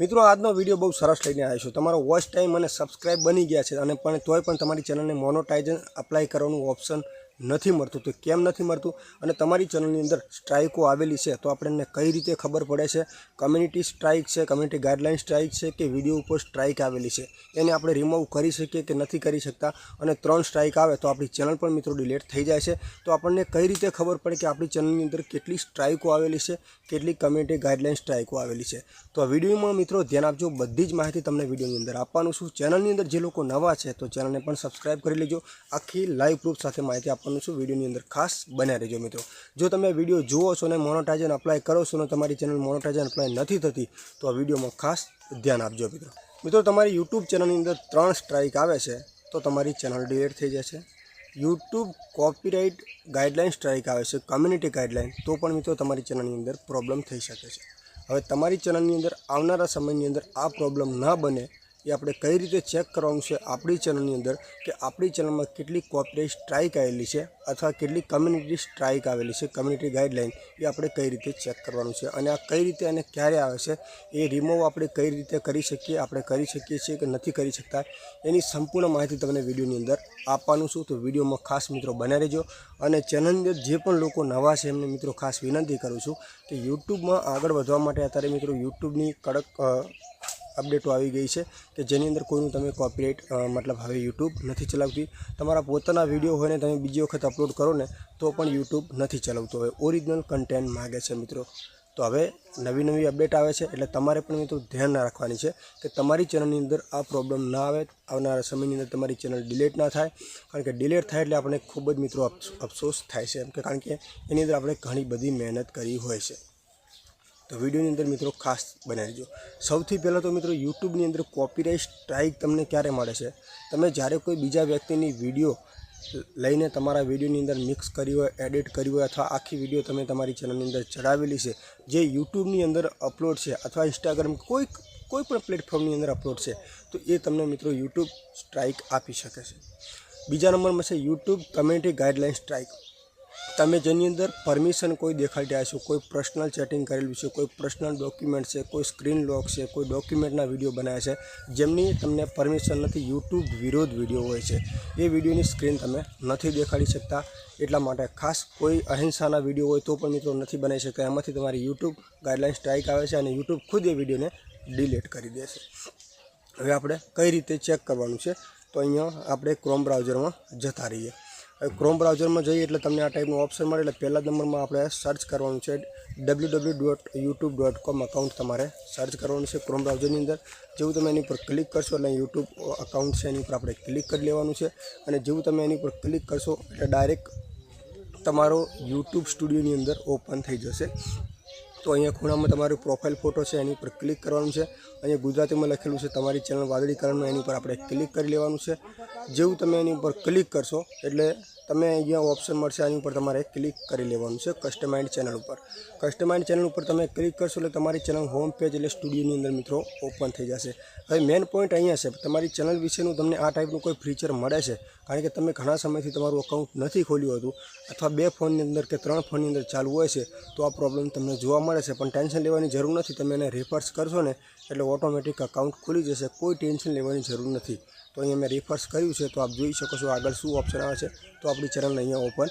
મિત્રો, આજનો વીડિયો બહુ સરસ લઈને આવ્યો છું. તમારો વોચ ટાઈમ અને સબસ્ક્રાઇબ બની ગયા છે અને પણ તોય પણ તમારી ચેનલને મોનોટાઇઝન અપ્લાય કરવાનું ઓપ્શન નથી મળતું તો કેમ નથી મળતું? અને તમારી ચેનલની અંદર સ્ટ્રાઇકો આવેલી છે તો આપણને કઈ રીતે ખબર પડે છે? કમ્યુનિટી સ્ટ્રાઇક છે કમ્યુનિટી ગાઈડલાઇન સ્ટ્રાઇક છે કે વીડિયો ઉપર સ્ટ્રાઇક આવેલી છે? એને આપણે રિમૂવ કરી શકીએ કે નથી કરી શકતા? અને ત્રણ સ્ટ્રાઇક આવે તો આપણી ચેનલ પણ મિત્રો ડિલેટ થઈ જાય છે. તો આપણને કઈ રીતે ખબર પડે કે આપણી ચેનલની અંદર કેટલી સ્ટ્રાઇકો આવેલી છે, કેટલી કમ્યુનિટી ગાઈડલાઇન સ્ટ્રાઇકો આવેલી છે? તો આ વિડીયોમાં મિત્રો ધ્યાન આપજો, બધી જ માહિતી તમને વિડીયોની અંદર આપવાનું છું. ચેનલની અંદર જે લોકો નવા છે તો ચેનલને પણ સબસ્ક્રાઇબ કરી લેજો. આખી લાઈવ પ્રૂફ સાથે માહિતી આપવાનું છું વિડીયોની અંદર ખાસ બન્યા રહેજો મિત્રો. જો તમે વીડિયો જુઓ છો અને મોનોટાઇઝન અપ્લાય કરો છો અને તમારી ચેનલ મોનોટાઇઝન અપ્લાય નથી થતી, તો આ વિડીયોમાં ખાસ ધ્યાન આપજો મિત્રો. મિત્રો, તમારી યુટ્યુબ ચેનલની અંદર ત્રણ સ્ટ્રાઇક આવે છે, તો તમારી ચેનલ ડિલેટ થઈ જશે. યુટ્યુબ કોપીરાઇટ ગાઈડલાઇન સ્ટ્રાઇક આવે છે કમ્યુનિટી ગાઈડલાઇન તો પણ મિત્રો તમારી ચેનલની અંદર પ્રોબ્લેમ થઈ શકે છે. હવે તમારી ચેનલની અંદર આવનારા સમયની અંદર આ પ્રોબ્લેમ ન બને એ આપણે કઈ રીતે ચેક કરવાનું છે આપણી ચેનલની અંદર કે આપણી ચેનલમાં કેટલી કોપીરાઇટ સ્ટ્રાઇક આવેલી છે અથવા કેટલી કમ્યુનિટી સ્ટ્રાઇક આવેલી છે કમ્યુનિટી ગાઈડલાઇન એ આપણે કઈ રીતે ચેક કરવાનું છે અને આ કઈ રીતે અને ક્યારે આવે છે, એ રિમૂવ આપણે કઈ રીતે કરી શકીએ, આપણે કરી શકીએ છીએ કે નથી કરી શકતા, એની સંપૂર્ણ માહિતી તમને વિડીયોની અંદર આપવાનું છું. તો વિડીયોમાં ખાસ મિત્રો બને રહેજો અને ચેનલની જે પણ લોકો નવા છે એમને મિત્રો ખાસ વિનંતી કરું છું કે યુટ્યુબમાં આગળ વધવા માટે અત્યારે મિત્રો યુટ્યુબની કડક અપડેટો આવી ગઈ છે કે જેની અંદર કોઈનું તમે કોપીરાઇટ મતલબ હવે યુટ્યુબ નથી ચલાવતી. તમારા પોતાના વીડિયો હોય ને તમે બીજી વખત અપલોડ કરો ને, તો પણ યુટ્યુબ નથી ચલાવતો. હવે ઓરિજિનલ કન્ટેન્ટ માગે છે મિત્રો. તો હવે નવી નવી અપડેટ આવે છે, એટલે તમારે પણ મિત્રો ધ્યાન રાખવાની છે કે તમારી ચેનલની અંદર આ પ્રોબ્લેમ ના આવે, આવનારા સમયની અંદર તમારી ચેનલ ડિલેટ ના થાય. કારણ કે ડિલેટ થાય એટલે આપણે ખૂબ જ મિત્રો અફસોસ થાય છે એમ કે, કારણ કે એની અંદર આપણે ઘણી બધી મહેનત કરી હોય છે. તો વિડીયોની અંદર મિત્રો ખાસ બનાવી દેજો સૌથી પહેલાં તો મિત્રો યુટ્યુબની અંદર કોપીરાઇટ સ્ટ્રાઇક તમને ક્યારે મળે છે? તમે જ્યારે કોઈ બીજા વ્યક્તિની વીડિયો લઈને તમારા વિડીયોની અંદર મિક્સ કરી હોય એડિટ કરી હોય અથવા આખી વીડિયો તમે તમારી ચેનલની અંદર ચડાવેલી છે, જે યુટ્યુબની અંદર અપલોડ છે અથવા ઇન્સ્ટાગ્રામ કોઈ કોઈ પણ પ્લેટફોર્મની અંદર અપલોડ છે, તો એ તમને મિત્રો યુટ્યુબ સ્ટ્રાઇક આપી શકે છે. બીજા નંબરમાં છે યુટ્યુબ કમ્યુનિટી ગાઈડલાઇન સ્ટ્રાઇક તમે જેની અંદર પરમિશન કોઈ દેખાડી રહ્યા છો, કોઈ પર્સનલ ચેટિંગ કરેલું છે, કોઈ પર્સનલ ડોક્યુમેન્ટ છે, કોઈ સ્ક્રીન લોક છે, કોઈ ડોક્યુમેન્ટના વીડિયો બનાવ્યા છે, જેમની તમને પરમિશન નથી યુટ્યુબ વિરોધ વીડિયો હોય છે, એ વિડીયોની સ્ક્રીન તમે નથી દેખાડી શકતા. એટલા માટે ખાસ કોઈ અહિંસાના વીડિયો હોય તો પણ મિત્રો નથી બનાવી શકતા. એમાંથી તમારી યુટ્યુબ ગાઈડલાઇન સ્ટ્રાઇક આવે છે અને યુટ્યુબ ખુદ એ વિડીયોને ડિલીટ કરી દેશે હવે આપણે કઈ રીતે ચેક કરવાનું છે? તો અહીંયા આપણે ક્રોમ બ્રાઉઝરમાં જતા રહીએ. ક્રોમ બ્રાઉઝરમાં જઈએ એટલે તમને આ ટાઈપનું ઓપ્શન મળે એટલે પહેલા નંબરમાં આપણે સર્ચ કરવાનું છે W W dot YouTube dot com account તમારે સર્ચ કરવાનું છે ક્રોમ બ્રાઉઝરની અંદર. જેવું તમે એની પર ક્લિક કરશો એટલે યુટ્યુબ અકાઉન્ટ છે, એની ઉપર આપણે ક્લિક કરી લેવાનું છે. અને જેવું તમે એની પર ક્લિક કરશો એટલે ડાયરેક્ટ તમારો યુટ્યુબ સ્ટુડિયોની અંદર ઓપન થઈ જશે. તો અહીંયા ખૂણામાં તમારું પ્રોફાઇલ ફોટો છે, એની ઉપર ક્લિક કરવાનું છે. અહીંયા ગુજરાતીમાં લખેલું છે, તમારી ચેનલ વાદળી કલરનું એની ઉપર આપણે ક્લિક કરી લેવાનું છે. જેવું તમે એની ઉપર ક્લિક કરશો એટલે તમે અહીંયા ઓપ્શન મળશે, આની ઉપર તમારે ક્લિક કરી લેવાનું છે કસ્ટમાઇઝ ચેનલ ઉપર. કસ્ટમાઇઝ ચેનલ ઉપર તમે ક્લિક કરશો એટલે તમારી ચેનલ હોમ પેજ એટલે સ્ટુડિયોની અંદર મિત્રો ઓપન થઈ જશે. હવે મેઇન પોઈન્ટ અહીંયા છે, તમારી ચેનલ વિશેનું તમને આ ટાઈપનું કોઈ ફીચર મળે છે? કારણ કે તમે ઘણા સમયથી તમારું અકાઉન્ટ નથી ખોલ્યું હતું, અથવા બે ફોનની અંદર કે ત્રણ ફોનની અંદર ચાલુ હોય છે, તો આ પ્રોબ્લેમ તમને જોવા મળે છે. પણ ટેન્શન લેવાની જરૂર નથી, તમે એને રિફર્સ કરશો ને એટલે ઓટોમેટિક અકાઉન્ટ ખુલી જશે, કોઈ ટેન્શન લેવાની જરૂર નથી. તો અહીંયા મેં રિફર્સ કર્યું છે, તો આપ જોઈ શકો છો આગળ શું ઓપ્શન આવે છે. તો આપણી ચેનલ અહીંયા ઓપન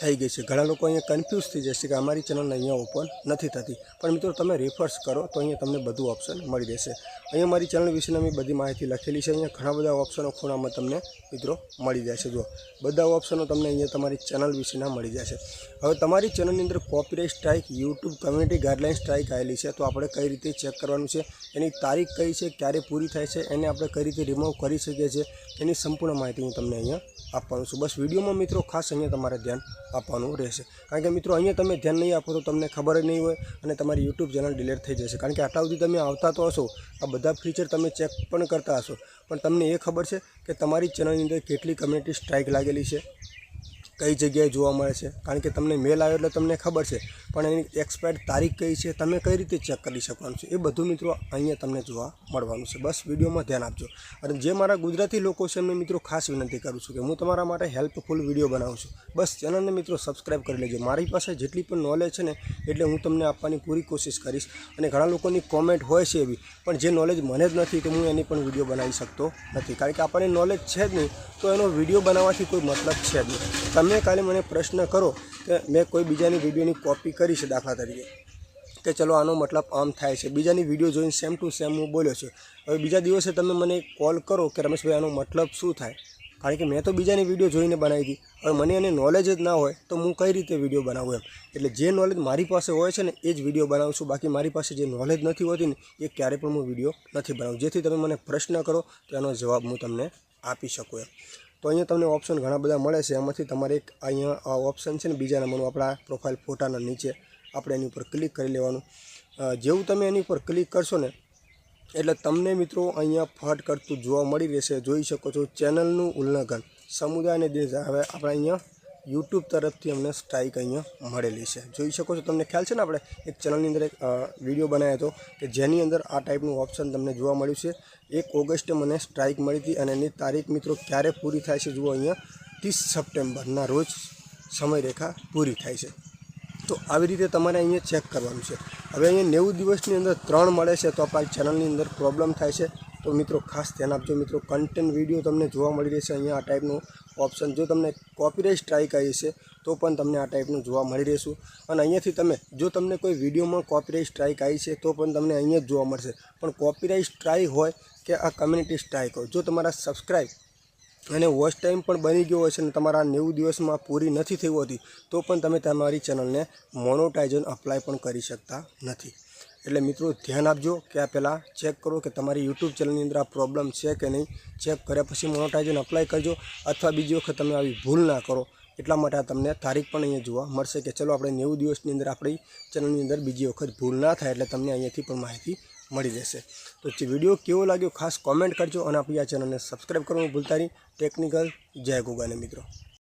થઈ ગઈ છે. ઘણા લોકો અહીંયા કન્ફ્યુઝ થઈ જશે કે અમારી ચેનલ અહીંયા ઓપન નથી થતી. પણ મિત્રો, તમે રિફર્સ કરો તો અહીંયા તમને બધું ઓપ્શન મળી રહેશે. અહીંયા મારી ચેનલ વિશેની મેં બધી માહિતી લખેલી છે. અહીંયા ઘણા બધા ઓપ્શનો ખૂણામાં તમને મિત્રો મળી જશે જો બધા ઓપ્શનો તમને અહીંયા તમારી ચેનલ વિશેના મળી જશે હવે તમારી ચેનલની અંદર copyright strike YouTube community guideline strike આવેલી છે. તો આપણે કઈ રીતે ચેક કરવાનું છે? એની તારીખ કઈ છે? ક્યારે પૂરી થાય છે? એને આપણે કઈ રીતે રિમૂવ કરી શકીએ છીએ? એની સંપૂર્ણ માહિતી હું તમને અહીંયા આપવાનું છું. બસ વિડીયોમાં મિત્રો ખાસ અહીંયા તમારે ધ્યાન આપવાનું રહેશે. કારણ કે મિત્રો, અહીંયા તમે ધ્યાન નહીં આપો તો તમને ખબર નહીં હોય અને તમારી યુટ્યુબ ચેનલ ડિલેટ થઈ જશે. કારણ કે આટલા સુધી તમે આવતા તો હશો, આ બધા ફીચર તમે ચેક પણ કરતા હશો. પણ તમને એ ખબર છે કે તમારી ચેનલની અંદર કેટલી કમ્યુનિટી સ્ટ્રાઇક લાગેલી છે? કઈ જગ્યાએ જોવા મળે છે? કારણ કે તમને મેલ આવ્યો એટલે તમને ખબર છે. પણ એની એક્સપાયર્ડ તારીખ કઈ છે, તમે કઈ રીતે ચેક કરી શકવાનું છે? એ બધું મિત્રો અહીંયા તમને જોવા મળવાનું છે. બસ વિડીયોમાં ધ્યાન આપજો. અને જે મારા ગુજરાતી લોકો છે, એમને મિત્રો ખાસ વિનંતી કરું છું કે હું તમારા માટે હેલ્પફુલ વીડિયો બનાવું છું. બસ ચેનલને મિત્રો સબસ્ક્રાઈબ કરી લેજો. મારી પાસે જેટલી પણ નોલેજ છે ને, એટલે હું તમને આપવાની પૂરી કોશિશ કરીશ. અને ઘણા લોકોની કોમેન્ટ હોય છે એવી, પણ જે નોલેજ મને જ નથી, તો હું એની પણ વીડિયો બનાવી શકતો નથી. કારણ કે આપણને નોલેજ છે જ નહીં, તો એનો વીડિયો બનાવવાથી કોઈ મતલબ છે જ નહીં. તમે કાલે મને પ્રશ્ન કરો કે મેં કોઈ બીજાની વિડીયોની કોપી કરી છે દાખલા તરીકે. કે ચલો આનો મતલબ આમ થાય છે. બીજાની વીડિયો જોઈને સેમ ટુ સેમ હું બોલ્યો છું. હવે બીજા દિવસે તમે મને કોલ કરો કે રમેશભાઈ, આનો મતલબ શું થાય? કારણ કે મેં તો બીજાની વીડિયો જોઈને બનાવી હતી. હવે મને એને નોલેજ જ ના હોય તો હું કઈ રીતે વીડિયો બનાવું એમ? એટલે જે નોલેજ મારી પાસે હોય છે ને, એ જ વીડિયો બનાવું છું. બાકી મારી પાસે જે નોલેજ નથી હોતી ને, એ ક્યારે પણ હું વીડિયો નથી બનાવું. જેથી તમે મને પ્રશ્ન કરો તો એનો જવાબ હું તમને આપી શકું એમ. તો અહીંયા તમને ઓપ્શન ઘણા બધા મળે છે. એમાંથી તમારે એક અહીંયા ઓપ્શન છે ને બીજા નંબરનું આપણા પ્રોફાઇલ ફોટાના નીચે આપણે એની ઉપર ક્લિક કરી લેવાનું. જેવું તમે એની ઉપર ક્લિક કરશો ને, એટલે તમને મિત્રો અહીંયા ફટ કરતું જોવા મળી રહેશે. જોઈ શકો છો ચેનલનું ઉલ્લંઘન. સમુદાયને દેશ. હવે આપણે અહીંયા યુટ્યુબ તરફથી અમને સ્ટ્રાઇક અહીંયા મળેલી છે. જોઈ શકો છો તમને ખ્યાલ છે ને આપણે એક ચેનલની અંદર એક વીડિયો બનાવ્યો હતો કે જેની અંદર આ ટાઈપનું ઓપ્શન તમને જોવા મળ્યું છે. એક ઓગસ્ટે મને સ્ટ્રાઇક મળી હતી અને એની તારીખ મિત્રો ક્યારે પૂરી થાય છે જુઓ અહીંયા, ત્રીસ સપ્ટેમ્બરના રોજ સમયરેખા પૂરી થાય છે. તો આવી રીતે તમારે અહીંયા ચેક કરવાનું છે. હવે અહીંયા નેવું દિવસની અંદર ત્રણ મળે છે તો આપણા ચેનલની અંદર પ્રોબ્લેમ થાય છે. તો મિત્રો ખાસ ધ્યાન આપજો મિત્રો કન્ટેન્ટ વીડિયો તમને જોવા મળી રહેશે અહીંયા આ ટાઈપનું ઓપ્શન જો તમને કોપીરાઇટ સ્ટ્રાઇક આવી છે, તો પણ તમને આ ટાઈપનું જોવા મળી રહેશું. અને અહીંયાથી તમે, જો તમને કોઈ વિડીયોમાં કોપીરાઇટ સ્ટ્રાઇક આવી છે, તો પણ તમને અહીંયા જ જોવા મળશે. પણ કોપીરાઇટ સ્ટ્રાઇક હોય કે આ કમ્યુનિટી સ્ટ્રાઇક હોય, જો તમારા સબસ્ક્રાઈબ અને વોચ ટાઈમ પણ બની ગયો હોય છે અને તમારા નેવું દિવસમાં પૂરી નથી થઈ હોતી, તો પણ તમે તમારી ચેનલને મોનોટાઇઝન અપ્લાય પણ કરી શકતા નથી. એટલે મિત્રો ધ્યાન આપજો કે આ પહેલાં ચેક કરો કે તમારી યુટ્યુબ ચેનલની અંદર આ પ્રોબ્લેમ છે કે નહીં. ચેક કર્યા પછી મોનોટાઇઝન અપ્લાય કરજો અથવા બીજી વખત તમે આવી ભૂલ ના કરો. એટલા માટે આ તમને તારીખ પણ અહીંયા જોવા મળશે કે ચલો આપણે નેવું દિવસની અંદર આપણી ચેનલની અંદર બીજી વખત ભૂલ ના થાય એટલે તમને અહીંયાથી પણ માહિતી મળી રહેશે. તો વીડિયો કેવો લાગ્યો ખાસ કોમેન્ટ કરજો અને આપણી આ ચેનલને સબસ્ક્રાઈબ કરવાનું ભૂલતા નહીં. ટેકનિકલ જય ગોગાને મિત્રો.